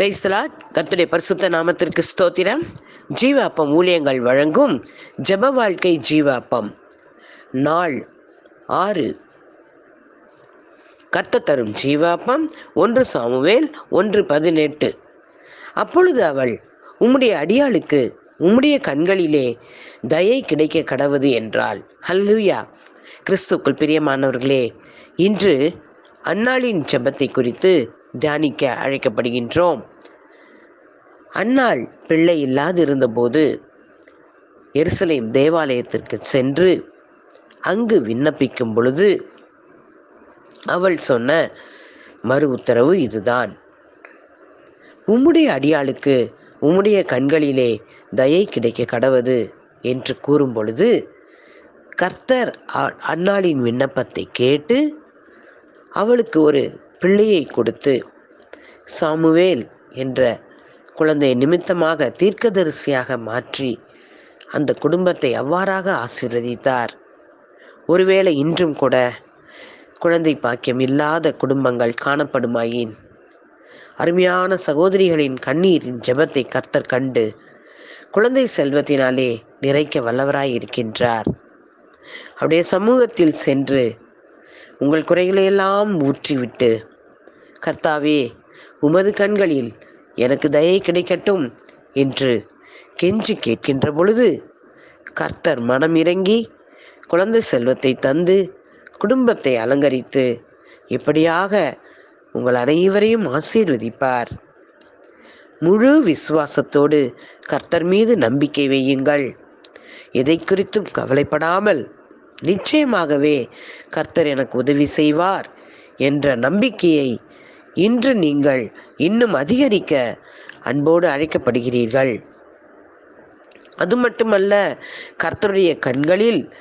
பிரைஸ்தலா கத்துடைய பரிசுத்த நாமத்திற்கு ஸ்தோத்திரம். ஜீவாப்பம் ஊழியங்கள் வழங்கும் ஜெப வாழ்க்கை ஜீவாப்பம். நாள் ஆறு. கர்த்த தரும் ஜீவாப்பம். ஒன்று சாமுவேல் ஒன்று பதினெட்டு. அப்பொழுது அவள் உம்முடைய அடியாளுக்கு உம்முடைய கண்களிலே தயை கிடைக்க கடவுது என்றாள். ஹல்லூயா கிறிஸ்துக்குள் பிரியமானவர்களே இன்று அன்னாளின் ஜெபத்தை குறித்து தியானிக்க அழைக்கப்படுகின்றோம். அன்னாள் பிள்ளை இல்லாதிருந்தபோது எருசலேம் தேவாலயத்திற்கு சென்று அங்கு விண்ணப்பிக்கும் பொழுது அவள் சொன்ன மறு உத்தரவு இதுதான். உம்முடைய அடியாளுக்கு உம்முடைய கண்களிலே தயை கிடைக்க கடவது என்று கூறும் பொழுது கர்த்தர் அன்னாளின் விண்ணப்பத்தை கேட்டு அவளுக்கு ஒரு பிள்ளையை கொடுத்து சாமுவேல் என்ற குழந்தை நிமித்தமாக தீர்க்கதரிசியாக மாற்றி அந்த குடும்பத்தை அவ்வாறாக ஆசீர்வதித்தார். ஒருவேளை இன்றும் கூட குழந்தை பாக்கியம் இல்லாத குடும்பங்கள் காணப்படுமாயின்? அருமையான சகோதரிகளின் கண்ணீரின் ஜெபத்தை கர்த்தர் கண்டு குழந்தை செல்வத்தினாலே நிறைக்க வல்லவராய் இருக்கின்றார் அவருடைய சமூகத்தில் சென்று உங்கள் குறைகளை எல்லாம் ஊற்றிவிட்டு கர்த்தாவே உமது கண்களில் எனக்கு தயை கிடைக்கட்டும் என்று கெஞ்சி கேட்கின்ற பொழுது கர்த்தர் மனம் இறங்கி குழந்தை செல்வத்தை தந்து குடும்பத்தை அலங்கரித்து இப்படியாக உங்கள் அனைவரையும் ஆசீர்வதிப்பார். முழு விசுவாசத்தோடு கர்த்தர் மீது நம்பிக்கை வையுங்கள். எதை குறித்தும் கவலைப்படாமல் நிச்சயமாகவே கர்த்தர் எனக்கு உதவி செய்வார் என்ற நம்பிக்கையை இன்று நீங்கள் இன்னும் அதிகரிக்க அன்போடு அழைக்கப்படுகிறீர்கள். அது மட்டுமல்ல கர்த்தருடைய கண்களில்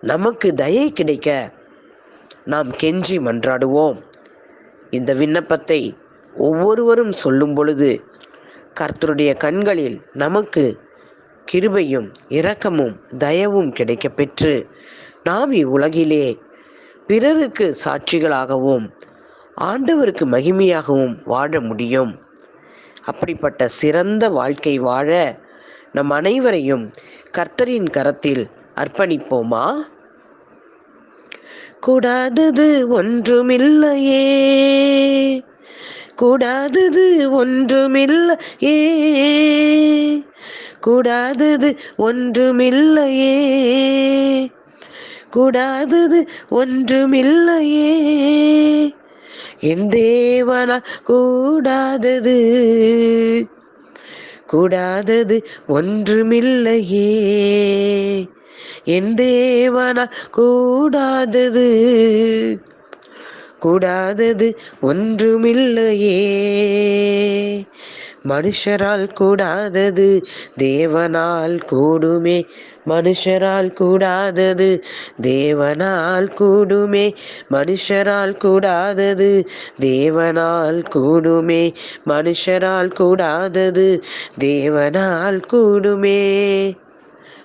நமக்கு தயை கிடைக்க நாம் கெஞ்சி மன்றாடுவோம். இந்த விண்ணப்பத்தை ஒவ்வொருவரும் சொல்லும் பொழுது கர்த்தருடைய கண்களில் நமக்கு கிருபையும் இரக்கமும் தயவும் கிடைக்கப் பெற்று நாம் இவ்வுலகிலே பிறருக்கு சாட்சிகளாகவும் ஆண்டவருக்கு மகிமையாகவும் வாழ முடியும். அப்படிப்பட்ட சிறந்த வாழ்க்கை வாழ நம் அனைவரையும் கர்த்தரின் கரத்தில் அர்ப்பணிப்போமா? கூடாதது ஒன்றுமில்லையே. கூடாதது ஒன்றுமில்லையே. கூடாதது ஒன்றுமில்லையே. கூடாதது ஒன்றுமில்லையே. என் தேவனா கூடாதது கூடாதது ஒன்றுமில்லையே. என் தேவனா கூடாதது கூடாதது ஒன்றுமில்லையே. மனுஷரால் கூடாதது தேவனால் கூடுமே. மனுஷரால் கூடாதது தேவனால் கூடுமே. மனுஷரால் கூடாதது தேவனால் கூடுமே. மனுஷரால் கூடாதது தேவனால் கூடுமே.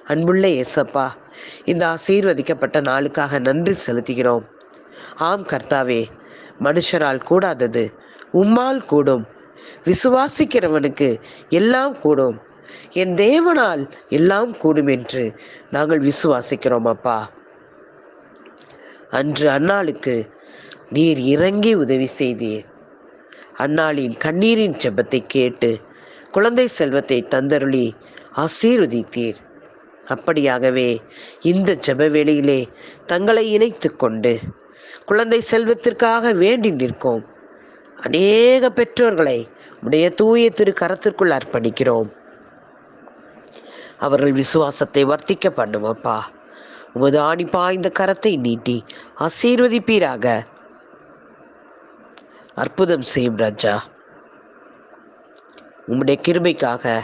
அன்புள்ள இயேசப்பா இந்த ஆசீர்வதிக்கப்பட்ட நாளுக்காக நன்றி செலுத்துகிறோம். ஆம் கர்த்தாவே மனுஷரால் கூடாதது உம்மால் கூடும். விசுவாசிக்கிறவனுக்கு எல்லாம் கூடும். என் தேவனால் எல்லாம் கூடும் என்று நாங்கள் விசுவாசிக்கிறோம் அப்பா. அன்று அன்னாளுக்கு நீர் இறங்கி உதவி செய்தீர். அன்னாளின் கண்ணீரின் ஜெபத்தை கேட்டு குழந்தை செல்வத்தை தந்தருளி ஆசீர்வதித்தீர். அப்படியாகவே இந்த ஜெப வேளையிலே தங்களை இணைத்து கொண்டு குழந்தை செல்வத்திற்காக வேண்டி நிற்கும். அநேக பெற்றோர்களை உடைய தூய திரு கரத்திற்குள் அர்ப்பணிக்கிறோம். அவர்கள் விசுவாசத்தை வர்த்திக்க பண்ணும் அப்பா. உமது ஆணி பாய்ந்த கரத்தை நீட்டி ஆசீர்வதிப்பீராக. அற்புதம் செய்யும் ராஜா. உம்முடைய கிருமைக்காக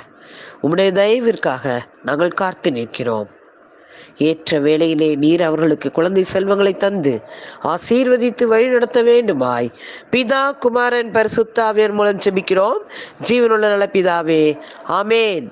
உம்முடைய தயவிற்காக நாங்கள் காத்து நிற்கிறோம். ஏற்ற வேளையிலே நீர் அவர்களுக்கு குழந்தை செல்வங்களை தந்து ஆசீர்வதித்து வழிநடத்த வேண்டுமாய். பிதா குமாரன் பரிசுத்தாவியர் மூலம் செபிக்கிறோம் ஜீவனுள்ள நல பிதாவே ஆமேன்.